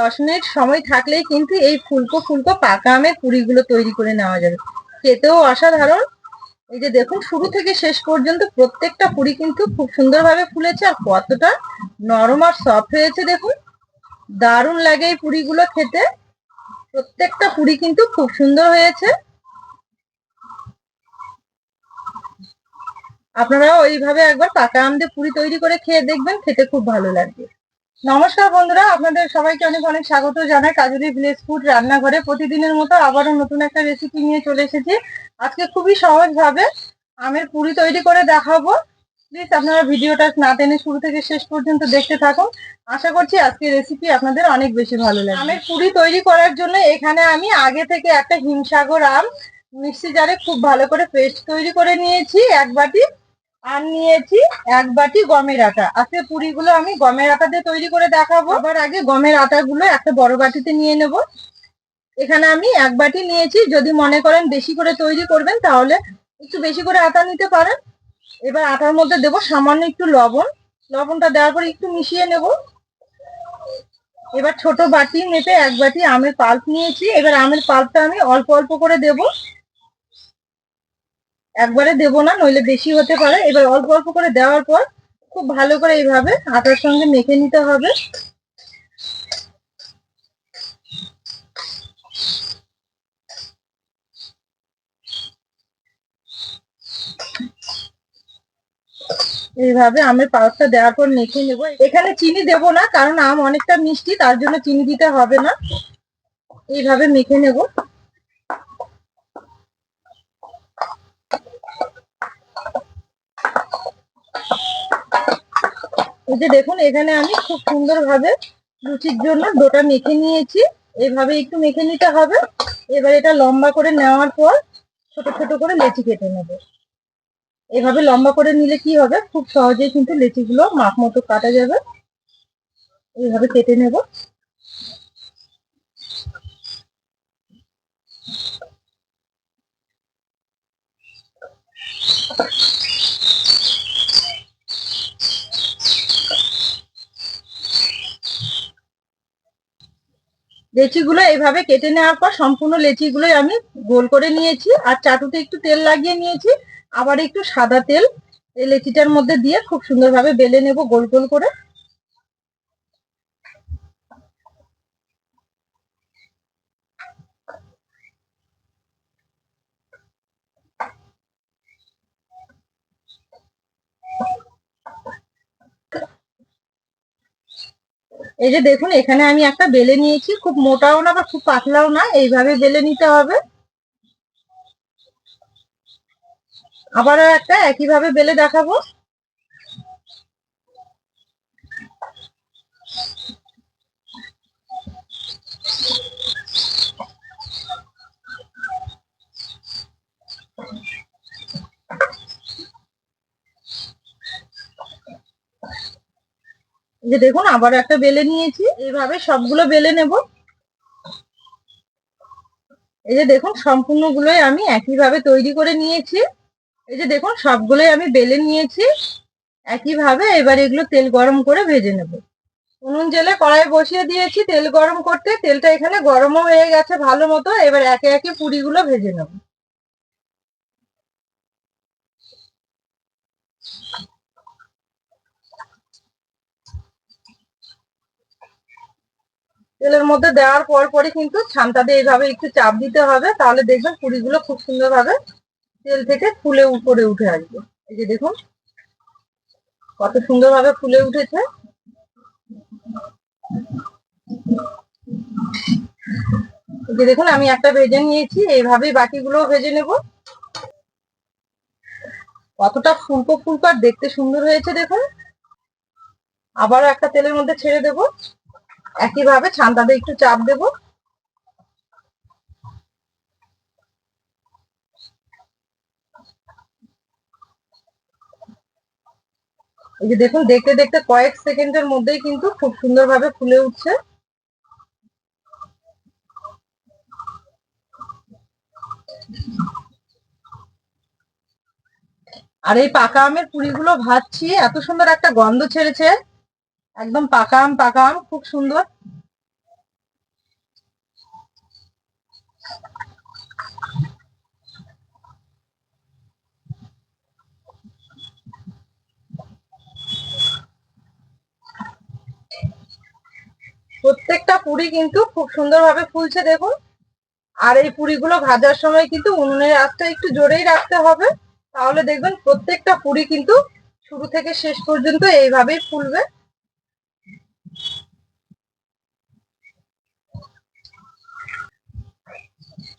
দশ মিনিট সময় থাকলেই কিন্তু এই ফুলকো ফুলকো পাকা আমের পুরিগুলো তৈরি করে নেওয়া যাবে। খেতেও অসাধারণ। এই যে দেখুন, শুরু থেকে শেষ পর্যন্ত প্রত্যেকটা পুরি কিন্তু খুব সুন্দরভাবে ফুলেছে আর কতটা নরম আর সফট হয়েছে দেখুন। দারুণ লাগে এই পুরিগুলো খেতে। প্রত্যেকটা পুরি কিন্তু খুব সুন্দর হয়েছে। আপনারাও ওইভাবে একবার পাকা আম দিয়ে পুরি তৈরি করে খেয়ে দেখবেন, খেতে খুব ভালো লাগবে। নমস্কার বন্ধুরা, আপনাদের সবাইকে অনেক অনেক স্বাগত জানাই কাজুরি ভিলেজ ফুড রান্নাঘরে। প্রতিদিনের মতো আবারও নতুন একটা রেসিপি নিয়ে চলে এসেছি। আজকে খুবই সহজভাবে আমের পুরি তৈরি করে দেখাবো। প্লিজ আপনারা ভিডিওটা না টেনে শুরু থেকে শেষ পর্যন্ত দেখতে থাকুন। আশা করছি আজকের রেসিপি আপনাদের অনেক বেশি ভালো লাগে আমের পুরি তৈরি করার জন্য এখানে আমি আগে থেকে একটা হিমসাগর আম মিক্সি জারে খুব ভালো করে পেস্ট তৈরি করে নিয়েছি। এক বাটি আর নিয়েছি এক বাটি গমের আটা। আজকে পুরিগুলো আমি গমের আটা দিয়ে তৈরি করে দেখাবো। আবার আগে গমের আটাগুলো একটা বড় বাটিতে নিয়ে নেব। এখানে আমি এক বাটি নিয়েছি। যদি মনে করেন বেশি করে তৈরি করবেন, তাহলে একটু বেশি করে আটা নিতে পারেন। এবার আটার মধ্যে দেবো সামান্য একটু লবণ। লবণটা দেওয়ার পর একটু মিশিয়ে নেব। এবার ছোট বাটি মেপে এক বাটি আমের পাল্প নিয়েছি। এবার আমের পাল্পটা আমি অল্প অল্প করে দেবো। একবারে দেবো না, নইলে বেশি হতে পারে। এবার অল্প অল্প করে দেওয়ার পর খুব ভালো করে এইভাবে আটার সঙ্গে মেখে নিতে হবে। এইভাবে আমের পাউডারটা দেওয়ার পর মেখে নেব। এখানে চিনি দেব না, কারণ আম অনেকটা মিষ্টি, তার জন্য চিনি দিতে হবে না। এইভাবে মেখে নেব। এই যে দেখুন, এখানে আমি খুব সুন্দরভাবে লুচির জন্য ডোটা মেখে নিয়েছি। এভাবে একটু মেখে নিতে হবে। এবার এটা লম্বা করে নেওয়ার পর ছোট ছোট করে লেচি কেটে নেব। এভাবে লম্বা করে নিলে কি হবে? খুব সহজেই কিন্তু লেচিগুলো মাপ মতো কাটা যাবে। এইভাবে কেটে নেব। লেচিগুলো এইভাবে কেটে নেওয়ার পর সম্পূর্ণ লেচিগুলোই আমি গোল করে নিয়েছি। আর চাটুতে একটু তেল লাগিয়ে নিয়েছি। আবার একটু সাদা তেল এই লেচিটার মধ্যে দিয়ে খুব সুন্দরভাবে বেলে নেব গোল গোল করে। এই যে দেখুন, এখানে আমি একটা বেলে নিয়েছি, খুব মোটাও না বা খুব পাতলাও না, এইভাবে বেলে নিতে হবে। আবারও একটা একইভাবে বেলে দেখাবো। যে দেখুন আবার একটা বেলে নিয়েছি। এইভাবে সবগুলো বেলে নেব। এই যে দেখুন, সম্পূর্ণগুলোই আমি একইভাবে তৈরি করে নিয়েছি। এই যে দেখুন, সবগুলোই আমি বেলে নিয়েছি। একইভাবে এবার এগুলো তেল গরম করে ভেজে নেব। উনুন জেলে কড়াই বসিয়ে দিয়েছি তেল গরম করতে। তেলটা এখানে গরমও হয়ে গেছে ভালো মতো। এবার একে একে পুরিগুলো ভেজে নেব। তেলের মধ্যে দেওয়ার পর পরই কিন্তু ছানটা দিয়ে এইভাবে একটু চাপ দিতে হবে, তাহলে দেখবেন পুরিগুলো খুব সুন্দরভাবে তেল থেকে ফুলে উপরে উঠে আসবে। এই যে দেখুন, কত সুন্দরভাবে ফুলে উঠেছে। যে দেখুন, আমি একটা ভেজে নিয়েছি, এইভাবেই বাকিগুলো ভেজে নেব। কতটা ফুলকো ফুলকো দেখতে সুন্দর হয়েছে দেখুন। আবারও একটা তেলের মধ্যে ছেড়ে দেব। একইভাবে ছানটাতে একটু চাপ দেবো। এই যে দেখুন, দেখতে দেখতে কয়েক সেকেন্ডের মধ্যেই কিন্তু খুব সুন্দরভাবে ফুলে উঠছে। আর এই পাকা আমের পুরিগুলো ভাজছি, এত সুন্দর একটা গন্ধ ছেড়েছে। একদম পাকা আম পাকা আম খুব সুন্দর। প্রত্যেকটা পুরি কিন্তু খুব সুন্দরভাবে ফুলছে, দেখুন। আর এই পুরিগুলো ভাজার সময় কিন্তু উনুনের আঁচটা একটু জোরেই রাখতে হবে। তাহলে দেখবেন প্রত্যেকটা পুরি কিন্তু শুরু থেকে শেষ পর্যন্ত এইভাবেই ফুলবে।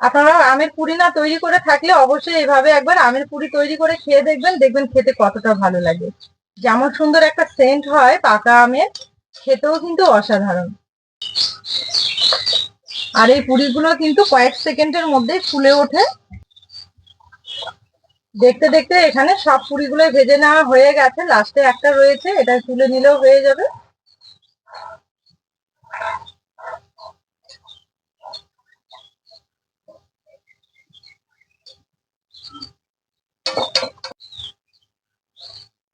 আপনারা আমের পুরি না তৈরি করে থাকলে অবশ্যই এভাবে একবার আমের পুরি তৈরি করে খেয়ে দেখবেন দেখবেন খেতে কতটা ভালো লাগে। যেমন সুন্দর একটা সেন্ট হয় পাকা আমের, খেতেও কিন্তু অসাধারণ। আর এই পুরিগুলো কিন্তু কয়েক সেকেন্ডের মধ্যেই ফুলে ওঠে। দেখতে দেখতে এখানে সব পুরিগুলো ভেজে নেওয়া হয়ে গেছে, লাস্টে একটা রয়েছে, এটা তুলে নিলেও হয়ে যাবে।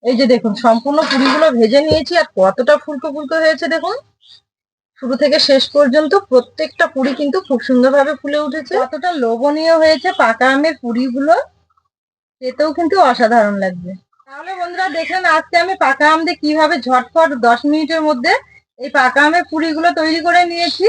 এই যে দেখুন, সম্পূর্ণ পুরিগুলো ভেজে নিয়েছি আর কতটা ফুলকো ফুলকো হয়েছে দেখুন। শুরু থেকে শেষ পর্যন্ত প্রত্যেকটা পুরি কিন্তু খুব সুন্দরভাবে ফুলে উঠেছে। কতটা লোভনীয় হয়েছে পাকা আমের পুরিগুলো। খেতেও কিন্তু অসাধারণ লাগবে তাহলে বন্ধুরা দেখলেন আজকে আমি পাকা আম দিয়ে কীভাবে ঝটফট দশ মিনিটের মধ্যে এই পাকা আমের পুরিগুলো তৈরি করে নিয়েছি।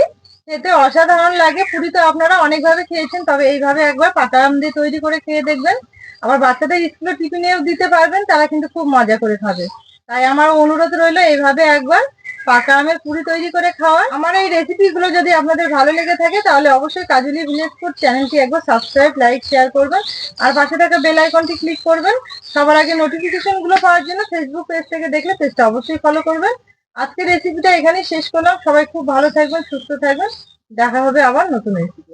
খেতে অসাধারণ লাগে। পুরি তো আপনারা অনেকভাবে খেয়েছেন, তবে এইভাবে একবার পাতা আম দিয়ে তৈরি করে খেয়ে দেখবেন। আবার বাচ্চাদের স্কুলে টিফিনেও দিতে পারবেন, তারা কিন্তু খুব মজা করে খাবে। তাই আমার অনুরোধ রইল, এইভাবে একবার পাকা আমের পুরি তৈরি করে খাওয়া আমার এই রেসিপিগুলো যদি আপনাদের ভালো লেগে থাকে, তাহলে অবশ্যই কাজুলি ভিলেজ ফুড চ্যানেলটি একবার সাবস্ক্রাইব লাইক শেয়ার করবেন। আর পাশে থাকা বেল আইকনটি ক্লিক করবেন। সবার আগে নোটিফিকেশনগুলো পাওয়ার জন্য ফেসবুক পেজ থেকে দেখলে পেজটা অবশ্যই ফলো করবেন। আজকের রেসিপিটা এখানে শেষ করলাম। সবাই খুব ভালো থাকবেন, সুস্থ থাকবেন। দেখা হবে আবার নতুন রেসিপি